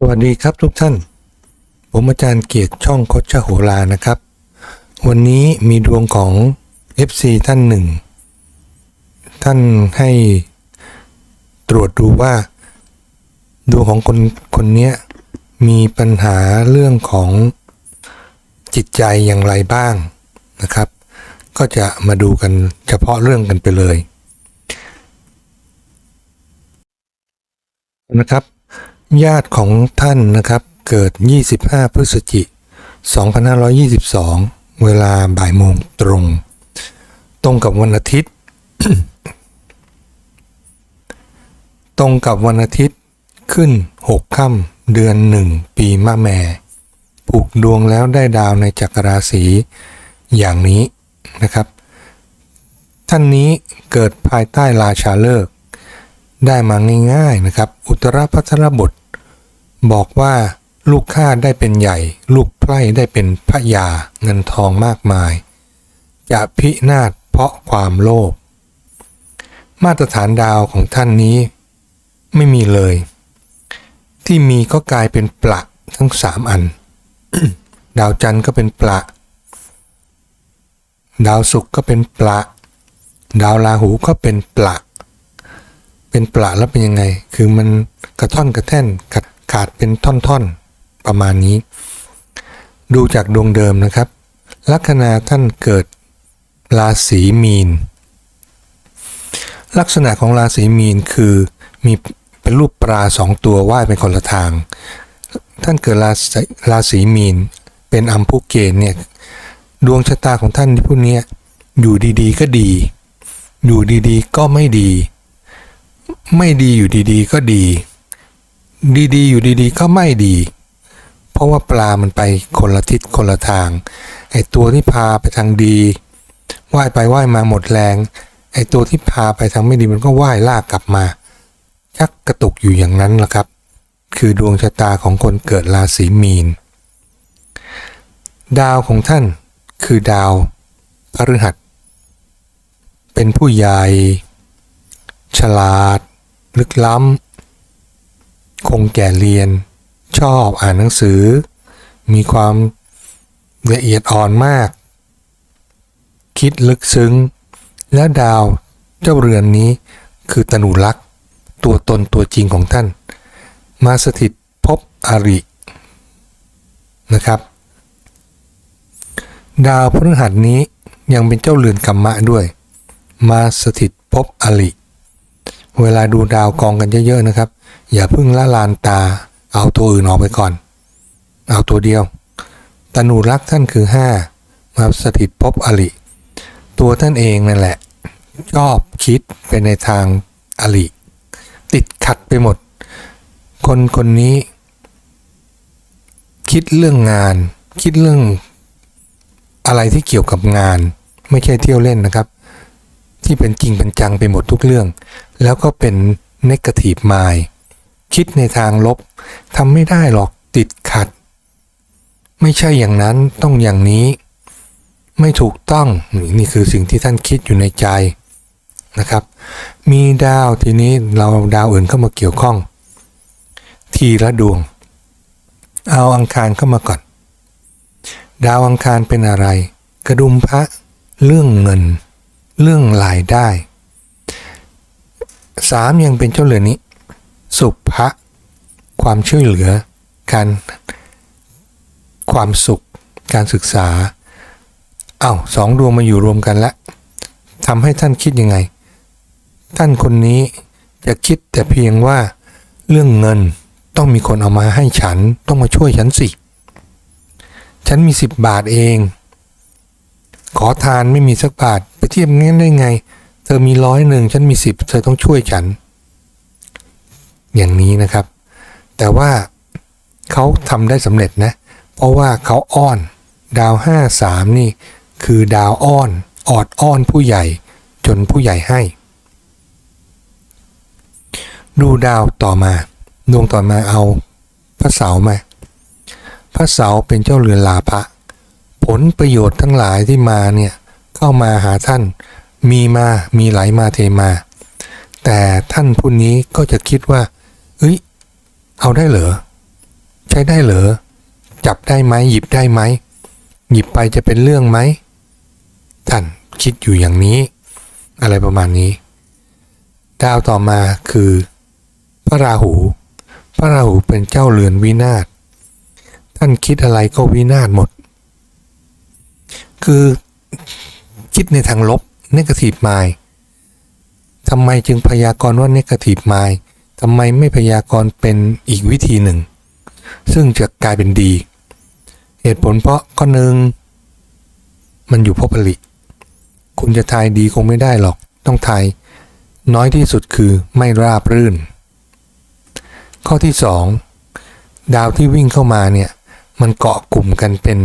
สวัสดีครับทุกท่าน ผมอาจารย์เกียรติช่องคดชะโหรานะครับ วันนี้มีดวงของ FC ท่านหนึ่ง ท่านให้ตรวจดูว่า ดวงของคนคนนี้มีปัญหาเรื่องของจิตใจอย่างไรบ้างนะครับ ก็จะมาดูกันเฉพาะเรื่องกันไปเลยนะครับ ญาติของท่านนะครับเกิด 25 พฤศจิก2522 เวลาบ่ายโมงตรง ตรงกับวันอาทิตย์ ตรงกับวันอาทิตย์ขึ้น 6 ค่ำเดือน 1 ปีมะแม่ผูกดวงแล้วได้ดาวในจักรราศีอย่างนี้นะครับ ท่านนี้เกิดภายใต้ราชาเลิก ได้มาง่ายๆนะครับ อุตรพัทรบท บอกว่าลูกข้าได้เป็นใหญ่ ลูกไพร่ได้เป็นพระยาเงินทองมากมาย จะพินาศเพราะความโลภมาตรฐานดาวของท่านนี้ ไม่มีเลย ที่มีก็กลายเป็นปละทั้งสามอัน ดาวจันทร์ก็เป็นปละ ดาวศุกร์ก็เป็นปละ ดาวราหูก็เป็นปละ เป็นปละแล้วเป็นยังไง คือมันกระท่อนกระแท่นขาดขาดเป็นท่อนๆ ประมาณนี้ ดูจากดวงเดิมนะครับ ลัคนาท่านเกิดราศีมีน ลักษณะของราศีมีนคือมีเป็นรูปปลาสองตัวว่ายเป็นคนละทาง ท่านเกิดราศีราศีมีน เป็นอัมพุเกณเนี่ยดวงชะตาของท่านที่พวกเนี้ยอยู่ดีๆ ก็ดี อยู่ดีๆ ก็ไม่ดี ไม่ดีอยู่ดีๆ ก็ดี ดีๆ อยู่ดีๆ ก็ไม่ดี เพราะว่าปลามันไปคนละทิศคนละทาง ไอตัวที่พาไปทางดีว่ายไปว่ายมาหมดแรง ไอตัวที่พาไปทางไม่ดีมันก็ว่ายลากกลับมา ชักกระตุกอยู่อย่างนั้นแหละครับ คือดวงชะตาของคนเกิดราศีมีน ดาวของท่านคือดาวพฤหัส เป็นผู้ใหญ่ ฉลาด ลึกล้ำ คงแก่เรียน ชอบอ่านหนังสือ มีความละเอียดอ่อนมาก คิดลึกซึ้ง และดาวเจ้าเรือนนี้คือตนุลักษ์ตัวตนตัวจริงของท่าน มาสถิตภพอรินะครับ ดาวพฤหัสนี้ยังเป็นเจ้าเรือนกรรมะด้วย มาสถิตภพอริ เวลาดูดาวกองกันเยอะๆนะครับ อย่าเพิ่งละลานตา เอาตัวอื่นออกไปก่อน เอาตัวเดียวตนูรักท่านคือ 5 มาสถิตภพอริตัวท่านเองนั่นแหละ ชอบคิดไปในทางอริติดขัดไปหมด คนคนนี้ คิดเรื่องงาน คิดเรื่องอะไรที่เกี่ยวกับงาน ไม่ใช่เที่ยวเล่นนะครับ ที่เป็นจริงเป็นจังไปหมดทุกเรื่อง แล้วก็เป็น negative mind คิดในทางลบทำไม่ได้หรอกติดขัด ไม่ใช่อย่างนั้นต้องอย่างนี้ ไม่ถูกต้องนี่นี่คือสิ่งที่ท่านคิดอยู่ในใจนะครับ มีดาวทีนี้เราดาวอื่นเข้ามาเกี่ยวข้อง ทีละดวง เอาอังคารเข้ามาก่อน ดาวอังคารเป็นอะไร กระดุมพระเรื่องเงิน เรื่องรายได้ สามยังเป็นเจ้าเรือนนี้ สุภะความช่วยเหลือ การความสุข การศึกษาเอา้าสองดวงมาอยู่รวมกันแล้วทำให้ท่านคิดยังไง ท่านคนนี้จะคิดแต่เพียงว่าเรื่องเงินต้องมีคนเอามาให้ฉันต้องมาช่วยฉันสิ ฉันมีสิบบาทเอง ขอทานไม่มีสักบาทไปเทียบงั้นได้ไง เธอมีร้อยหนึ่งฉันมีสิบเธอต้องช่วยฉัน อย่างนี้นะครับ แต่ว่าเขาทำได้สำเร็จนะ เพราะว่าเขาอ้อน ดาวห้าสามนี่คือดาวอ้อนออดอ้อนผู้ใหญ่จนผู้ใหญ่ให้ ดูดาวต่อมา ดวงต่อมาเอาพระเสามา พระเสาเป็นเจ้าเรือนลาภะผลประโยชน์ทั้งหลายที่มาเนี่ยเข้ามาหาท่าน มีมามีไหลมาเทมา แต่ท่านผู้นี้ก็จะคิดว่า เอ้ย เอาได้เหรอ ใช้ได้เหรอ จับได้ไหมหยิบได้ไหม หยิบไปจะเป็นเรื่องไหม ท่านคิดอยู่อย่างนี้ อะไรประมาณนี้ ดาวต่อมาคือ พระราหู พระราหูเป็นเจ้าเรือนวินาศ ท่านคิดอะไรก็วินาศหมด คือคิดในทางลบ negative mind ทำไมจึงพยากรณ์ว่า negative mind ทำไมไม่พยากรณ์เป็นอีกวิธีหนึ่ง ซึ่งจะกลายเป็นดี เหตุผลเพราะข้อหนึ่งมันอยู่พบผลิ คุณจะทายดีคงไม่ได้หรอก ต้องทายน้อยที่สุดคือไม่ราบรื่น ข้อที่สองดาวที่วิ่งเข้ามาเนี่ย มันเกาะกลุ่มกันเป็น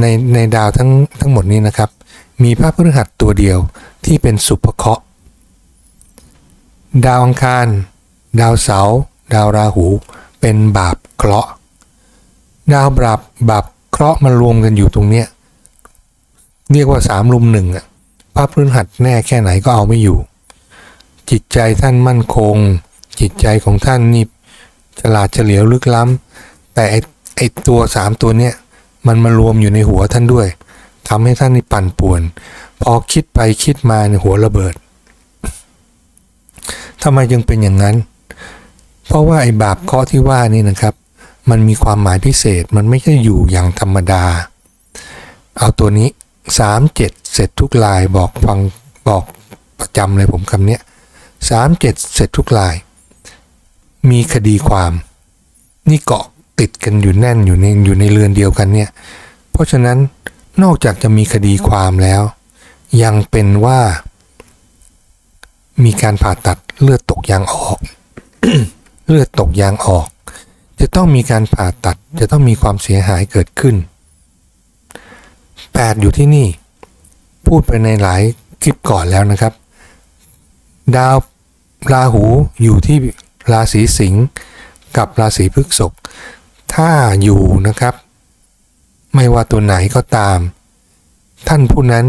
ในในดาวทั้งทั้งหมดนี้นะครับ มีพระพฤหัสตัวเดียวที่เป็นสุภเคราะห์ดาวอังคาร ดาวเสาร์ดาวราหู เป็นบาปเคราะห์ดาวบาปบาปเคราะห์มารวมกันอยู่ตรงเนี้ยเรียกว่าสามลุมหนึ่งอะพระพฤหัสแน่แค่ไหนก็เอาไม่อยู่ จิตใจท่านมั่นคง จิตใจของท่านนี่ฉลาดเฉลียวลึกล้ำแต่ไอไอตัวสามตัวเนี้ยมันมารวมอยู่ในหัวท่านด้วย ทำให้ท่านนี่ปั่นป่วน พอคิดไปคิดมาในยหัวระเบิดทำไมจึงเป็นอย่างนั้น เพราะว่าไอ้บาปเคาะที่ว่านี่นะครับ มันมีความหมายพิเศษมันไม่ใช่อยู่อย่างธรรมดา เอาตัวนี้3 7เสร็จทุกลายบอกฟังบอกประจำเลยผมคำเนี้ย3 7เสร็จทุกลาย มีคดีความ นี่เกาะติดกันอยู่แน่นอยู่ในอยู่ในเรือนเดียวกันเนี่ย เพราะฉะนั้น นอกจากจะมีคดีความแล้ว ยังเป็นว่า มีการผ่าตัดเลือดตกยางออก เลือดตกยางออก จะต้องมีการผ่าตัด จะต้องมีความเสียหายเกิดขึ้น8อยู่ที่นี่ พูดไปในหลายคลิปก่อนแล้วนะครับ ดาวราหูอยู่ที่ราศีสิงห์กับราศีพฤษภถ้าอยู่นะครับ ไม่ว่าตัวไหนก็ตาม ท่านผู้นั้น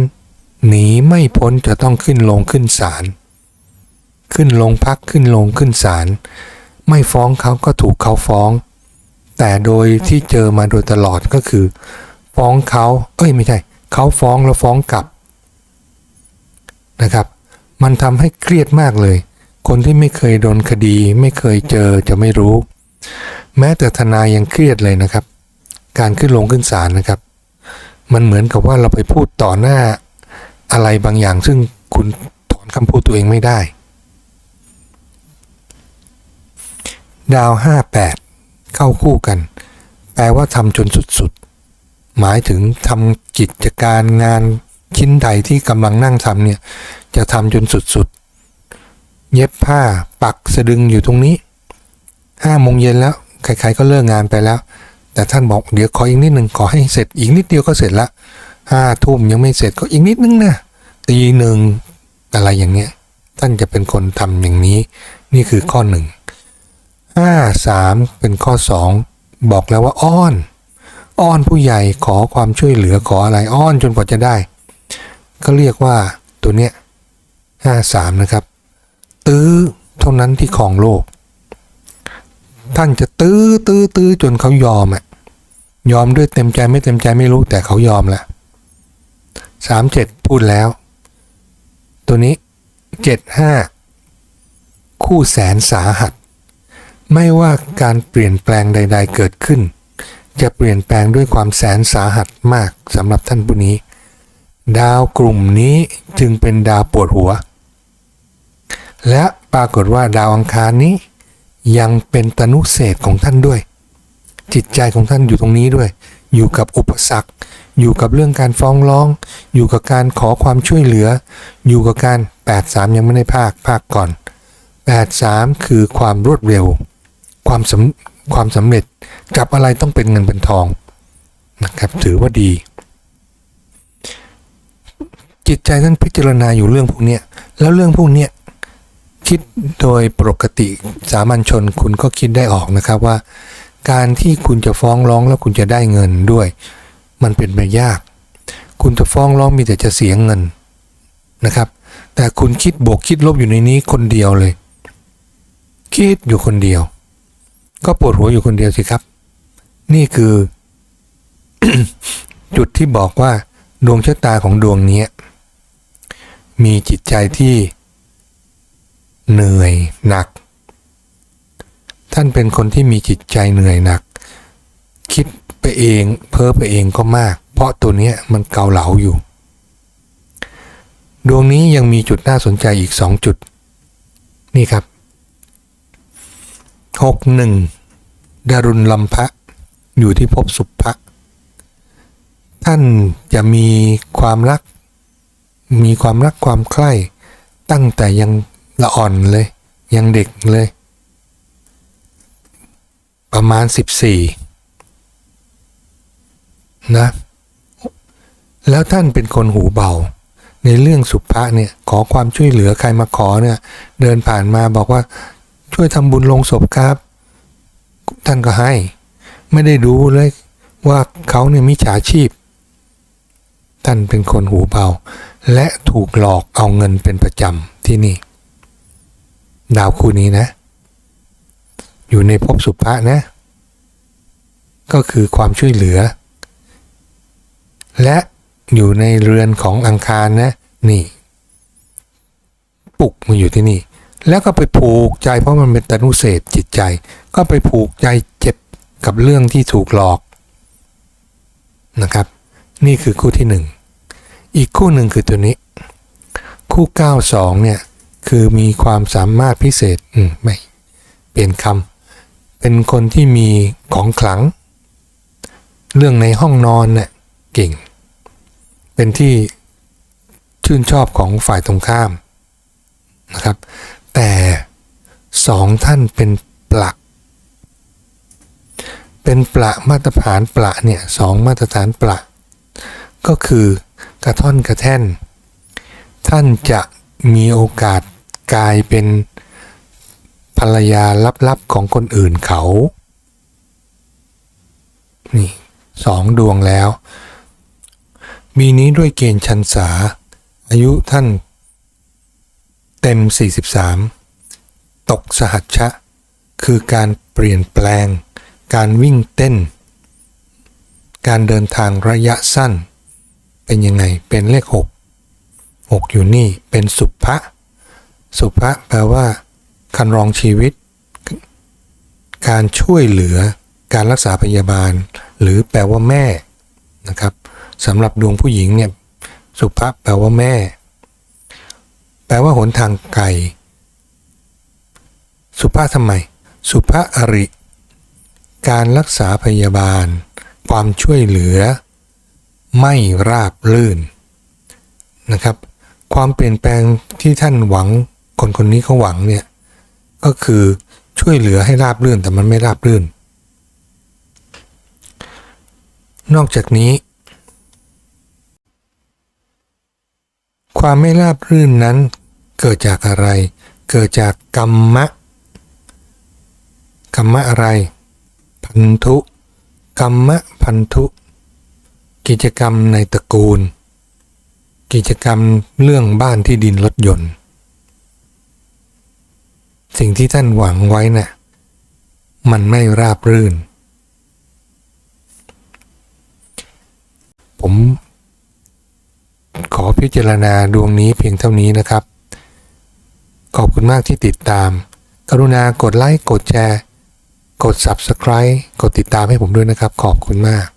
หนีไม่พ้นจะต้องขึ้นลงขึ้นศาลขึ้นลงพักขึ้นลงขึ้นศาลไม่ฟ้องเขาก็ถูกเขาฟ้อง แต่โดยที่เจอมาโดยตลอดก็คือ ฟ้องเขาเอ้ยไม่ใช่เขาฟ้องแล้วฟ้องกลับนะครับ มันทำให้เครียดมากเลย คนที่ไม่เคยโดนคดี ไม่เคยเจอจะไม่รู้ แม้แต่ทนายยังเครียดเลยนะครับ การขึ้นลงขึ้นศาลนะครับ มันเหมือนกับว่าเราไปพูดต่อหน้าอะไรบางอย่าง ซึ่งคุณถอนคำพูดตัวเองไม่ได้ ดาว 58 เข้าคู่กัน แปลว่าทำจนสุดๆ หมายถึงทำกิจการงานชิ้นใดที่กำลังนั่งทำเนี่ย จะทำจนสุดๆ เย็บผ้าปักสะดึงอยู่ตรงนี้ห้าโมงเย็นแล้ว ใครๆก็เลิกงานไปแล้ว แต่ท่านบอกเดี๋ยวขออีกนิดหนึ่งขอให้เสร็จอีกนิดเดียวก็เสร็จละห้าทุ่มยังไม่เสร็จก็อีกนิดนึงนะตีหนึ่งอะไรอย่างเงี้ยท่านจะเป็นคนทำอย่างนี้ นี่คือข้อหนึ่งห้าสามเป็นข้อสองบอกแล้วว่าอ้อน อ้อนผู้ใหญ่ขอความช่วยเหลือขออะไรอ้อนจนกว่าจะได้ก็เรียกว่าตัวเนี้ยห้าสามนะครับ ตื้อเท่านั้นที่ของโลก ท่านจะตื้อตื้อตื้อจนเขายอมอะ ยอมด้วยเต็มใจไม่เต็มใจไม่รู้แต่เขายอมละสามเจ็ดพูดแล้ว ตัวนี้เจ็ดห้าคู่แสนสาหัส ไม่ว่าการเปลี่ยนแปลงใด ๆ เกิดขึ้น จะเปลี่ยนแปลงด้วยความแสนสาหัสมากสำหรับท่านผู้นี้ ดาวกลุ่มนี้จึงเป็นดาวปวดหัว และปรากฏว่าดาวอังคารนี้ยังเป็นตนุเศษของท่านด้วย จิตใจของท่านอยู่ตรงนี้ด้วย อยู่กับอุปสรรค อยู่กับเรื่องการฟ้องร้อง อยู่กับการขอความช่วยเหลือ อยู่กับการ 83 ยังไม่ได้ภาคภาคก่อน 83 คือความรวดเร็ว ความสำความสำเร็จกับอะไรต้องเป็นเงินเป็นทองนะครับถือว่าดี จิตใจท่านพิจารณาอยู่เรื่องพวกนี้แล้วเรื่องพวกนี้คิดโดยปกติสามัญชนคุณก็คิดได้ออกนะครับว่า การที่คุณจะฟ้องร้องแล้วคุณจะได้เงินด้วย มันเป็นไปยาก คุณจะฟ้องร้องมีแต่จะเสียเงินนะครับ แต่คุณคิดบวกคิดลบอยู่ในนี้คนเดียวเลย คิดอยู่คนเดียว ก็ปวดหัวอยู่คนเดียวสิครับ นี่คือ จุดที่บอกว่า ดวงชะตาของดวงนี้มีจิตใจที่เหนื่อยหนัก ท่านเป็นคนที่มีจิตใจเหนื่อยหนัก คิดไปเองเพ้อไปเองก็มาก เพราะตัวนี้มันเกาเหลาอยู่ ดวงนี้ยังมีจุดน่าสนใจอีกสองจุด นี่ครับหกหนึ่งดารุณลำพะ อยู่ที่ภพสุภะท่านจะมีความรัก มีความรักความใคร่ ตั้งแต่ยังละอ่อนเลย ยังเด็กเลย ประมาณ 14 นะ แล้วท่านเป็นคนหูเบา ในเรื่องสุภะเนี่ย ขอความช่วยเหลือใครมาขอเนี่ย เดินผ่านมาบอกว่าช่วยทำบุญลงศพครับ ท่านก็ให้ ไม่ได้ดูเลยว่าเขาเนี่ยมิจฉาชีพ ท่านเป็นคนหูเบา และถูกหลอกเอาเงินเป็นประจำที่นี่ ดาวคู่นี้นะ อยู่ในภพสุภะนะ ก็คือความช่วยเหลือ และอยู่ในเรือนของอังคารนะ นี่ปลุกมาอยู่ที่นี่ แล้วก็ไปผูกใจเพราะมันเป็นตนุเศษจิตใจ ก็ไปผูกใจเจ็บกับเรื่องที่ถูกหลอกนะครับ นี่คือคู่ที่หนึ่งอีกคู่หนึ่งคือตัวนี้ คู่ 92เนี่ยคือมีความสามารถพิเศษ อืม ไม่ เปลี่ยนคำ เป็นคนที่มีของขลัง เรื่องในห้องนอนเนี่ยเก่ง เป็นที่ชื่นชอบของฝ่ายตรงข้ามนะครับ แต่สองท่านเป็นปลัก เป็นปละมาตรฐานปละเนี่ยสองมาตรฐานปละ ก็คือกระท่อนกระแท่น ท่านจะมีโอกาสกลายเป็น ภรรยาลับๆของคนอื่นเขา นี่สองดวงแล้ว มีนี้ด้วยเกณฑ์ชันษา อายุท่าน เต็ม 43 ตกสหัชชะ คือการเปลี่ยนแปลง การวิ่งเต้น การเดินทางระยะสั้น เป็นยังไง เป็นเลข 6 6 อยู่นี่ เป็นสุภะ สุภะแปลว่า คันรองชีวิต การช่วยเหลือการรักษาพยาบาล หรือแปลว่าแม่นะครับสำหรับดวงผู้หญิงเนี่ยสุภะแปลว่าแม่ แปลว่าหนทางไกลสุภาทำไม สุภาอริ การรักษาพยาบาล ความช่วยเหลือ ไม่ราบลื่นนะครับ ความเปลี่ยนแปลงที่ท่านหวังคนคนนี้เขาหวังเนี่ย ก็คือช่วยเหลือให้ราบลื่นแต่มันไม่ราบลื่น นอกจากนี้ ความไม่ราบรื่นนั้นเกิดจากอะไร เกิดจากกรรมะ กรรมะอะไร พันธุ กรรมะพันธุ กิจกรรมในตระกูล กิจกรรมเรื่องบ้านที่ดินรถยนต์ สิ่งที่ท่านหวังไว้นะ่ะมันไม่ราบรื่น ผมขอพิจารณาดวงนี้เพียงเท่านี้นะครับ ขอบคุณมากที่ติดตาม กรุณากดไลค์ กดแชร์ กด Subscribe กดติดตามให้ผมด้วยนะครับ ขอบคุณมาก